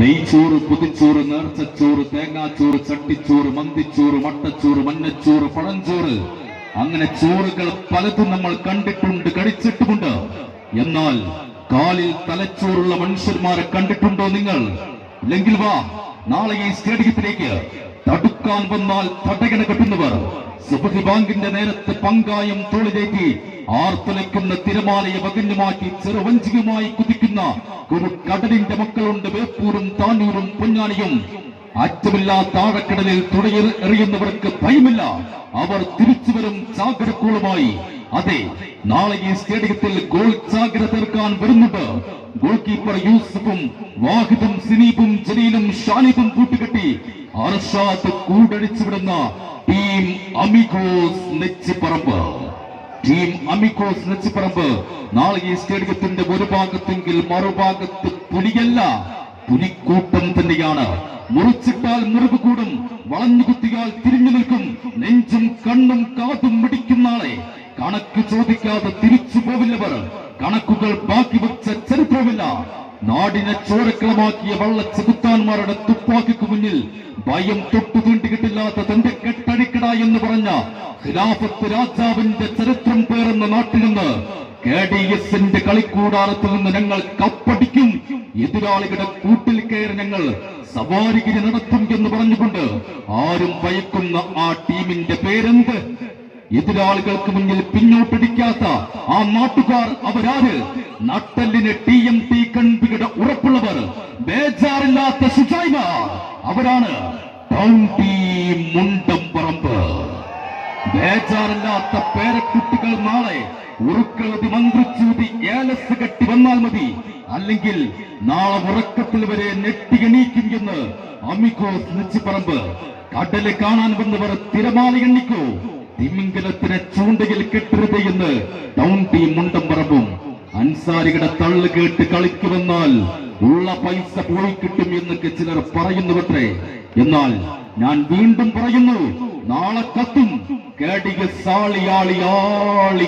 നെയ്ച്ചോറ് പുതിച്ചോറ് നേർച്ചച്ചോറ് തേങ്ങാച്ചോറ് ചട്ടിച്ചോറ് മന്തിച്ചോറ് മട്ടച്ചോറ് മഞ്ഞച്ചോറ് പഴഞ്ചോറ്. അങ്ങനെ ചോറുകൾ പലതും നമ്മൾ കണ്ടിട്ടുണ്ട് കഴിച്ചിട്ടുമുണ്ട് എന്നാൽ കാലിൽ തലച്ചോറുള്ള മനുഷ്യന്മാരെ കണ്ടിട്ടുണ്ടോ നിങ്ങൾ? ഇല്ലെങ്കിൽ വാ നാളെ ഈ സ്റ്റേഡിയത്തിലേക്ക് തടുക്കാൻ വന്നാൽ തടകണ കെട്ടുന്നവർ. സുബഹി ബാങ്കിന്റെ നേരത്തെ പങ്കായം തോളിലേറ്റി ആർത്തലയ്ക്കുന്ന തിരമാലയെ പകഞ്ഞു മാറ്റി ചെറുവഞ്ചിയുമായി കുതിക്കുന്ന ഒരു കടലിന്റെ മക്കളുണ്ട് വേപ്പൂരും താനൂരും പൊന്നാനിയും. അറ്റമില്ലാത്ത ആഴക്കടലിൽ തുടയിൽ എറിയുന്നവർക്ക് ഭയമില്ല. അവർ തിരിച്ചു വരും ചാകരക്കോളുമായി. അതെ നാളെ ഈ സ്റ്റേഡിയത്തിൽ ഗോൾ ചാകര തീർക്കാൻ വരുന്നുണ്ട്. ഗോൾ കീപ്പർ യൂസഫും വാഹിദും സിനീബും ജലീലും ഷാനിബും കൂട്ടുകെട്ടി അർഷാദ് കൂടടിച്ചു വിടുന്ന team Amigos Nechipparambu. Team Amigos Nechipparambu. നാളെ ഈ സ്റ്റേഡിയത്തിന്റെ ഒരു ഭാഗത്തെങ്കിൽ മറുഭാഗത്ത് പുലിയല്ല പുലിക്കൂട്ടം തന്നെയാണ്. മുറിച്ചിട്ടാൽ മുറിവ് കൂടും വളഞ്ഞു കുത്തിയാൽ തിരിഞ്ഞു നിൽക്കും. നെഞ്ചും കണ്ണും കാതും മിടിക്കുന്ന ആളെ കണക്ക് ചോദിക്കാതെ തിരിച്ചു പോവില്ലവർ കണക്കുകൾ ബാക്കി വെച്ച ചരിത്രമില്ല. നാടിനെ ചോരക്കളമാക്കിയ വള്ള ചെകുത്താന്മാരുടെ തുപ്പാക്കിക്ക് മുന്നിൽ ഭയം തൊട്ടു തീണ്ടിക്കിട്ടില്ലാത്ത തന്റെ കെട്ടടിക്കട എന്ന് പറഞ്ഞ ഖിലാഫത്ത് രാജാവിന്റെ ചരിത്രം പേറുന്ന നാട്ടിൽ നിന്ന് കെ ഡി എസിന്റെ കളിക്കൂടാരത്തിൽ നിന്ന് ഞങ്ങൾ കപ്പടിക്കും. എതിരാളികളുടെ കൂട്ടിൽ കയറി ഞങ്ങൾ സവാരിഗിരി നടത്തും എന്ന് പറഞ്ഞുകൊണ്ട് ആരും ഭയക്കുന്ന ആ ടീമിന്റെ പേരെന്ത്? എതിരാളികൾക്ക് മുന്നിൽ പിന്നോട്ടടിക്കാത്ത ആ നാട്ടുകാർ അവരാര്? നട്ടലിന് ടി എം ടി കൺപിയുടെ ഉറപ്പുള്ളവർ. ബേജാറില്ലാത്ത സുജായ്മ അവരാണ് ടൗൺ ടീം ബേജാറില്ലാത്ത പേരക്കുട്ടികൾ നാളെ ഉറുക്കളതി മന്ത്രിച്ചൂതി ഏലസ് കെട്ടി വന്നാൽ മതി. അല്ലെങ്കിൽ നാളെ ഉറക്കത്തിൽ വരെ നെട്ടിയണീക്കും എന്ന് അമിക്കോസ് നെച്ചിപ്പറമ്പ്. കടൽ കാണാൻ വന്നവർ തിരമാല എണ്ണിക്കോ. തിമിംഗലത്തിനെ ചൂണ്ടയിൽ കെട്ടരുത് എന്ന് ടൗൺ ടീം മുണ്ടം പറമ്പും. അൻസാരികളുടെ തള്ളു കേട്ട് കളിക്ക് വന്നാൽ ഉള്ള പൈസ പോയി കിട്ടും എന്നൊക്കെ ചിലർ പറയുന്നുവത്രേ. എന്നാൽ ഞാൻ വീണ്ടും പറയുന്നു നാളെ കത്തും. கேடிக சாலியாளி ஆளி